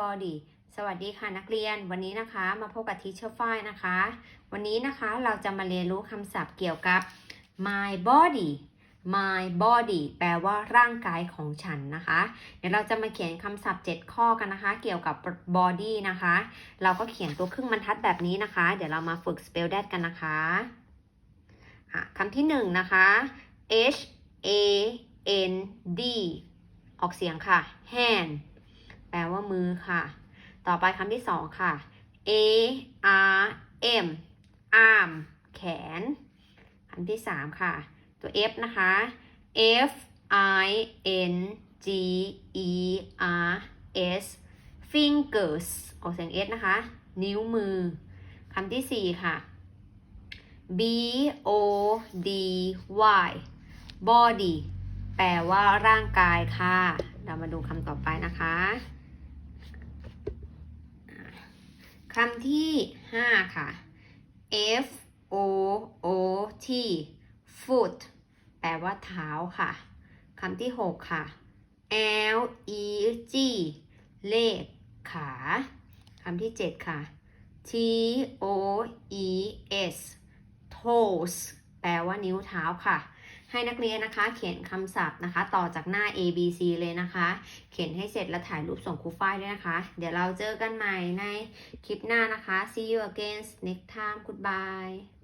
body สวัสดีค่ะนักเรียน วันนี้นะคะมาพบกับทีเชอร์ฝ้ายนะคะ วันนี้นะคะเราจะมาเรียนรู้คำศัพท์เกี่ยวกับ my body my body แปลว่าร่างกายของฉันนะคะ เดี๋ยวเราจะมาเขียนคำศัพท์ 7 ข้อกันนะคะ เกี่ยวกับ body นะคะ เราก็เขียนตัวครึ่งบรรทัดแบบนี้นะคะ เดี๋ยวเรามาฝึก spell that กันนะคะะคำที่หนึ่งนะคะ H A N D ออกเสียงค่ะ hand มือค่ะ ต่อไปคำที่สองค่ะ A R M arm แขนคำที่สามค่ะ ตัว F นะคะ F I N G E R S fingers ออกเสียง S นะคะ นิ้วมือคำที่สี่ค่ะ B O D Y body แปลว่าร่างกายค่ะ เรามาดูคำต่อไปนะคะอ่า คำที่ 5 ค่ะ F O O T foot แปลว่าเท้าค่ะ คำที่ 6 ค่ะ L E G เลขขา คำที่ 7 ค่ะ T O E S toes แปลว่านิ้วเท้าค่ะ ให้นักเรียนนะคะ เขียนคำศัพท์นะคะ ต่อจากหน้า A B C เลยนะคะ เขียนให้เสร็จแล้วถ่ายรูปส่งครูฝ้ายด้วยนะคะ เดี๋ยวเราเจอกันใหม่ในคลิปหน้านะคะ see you again next time goodbye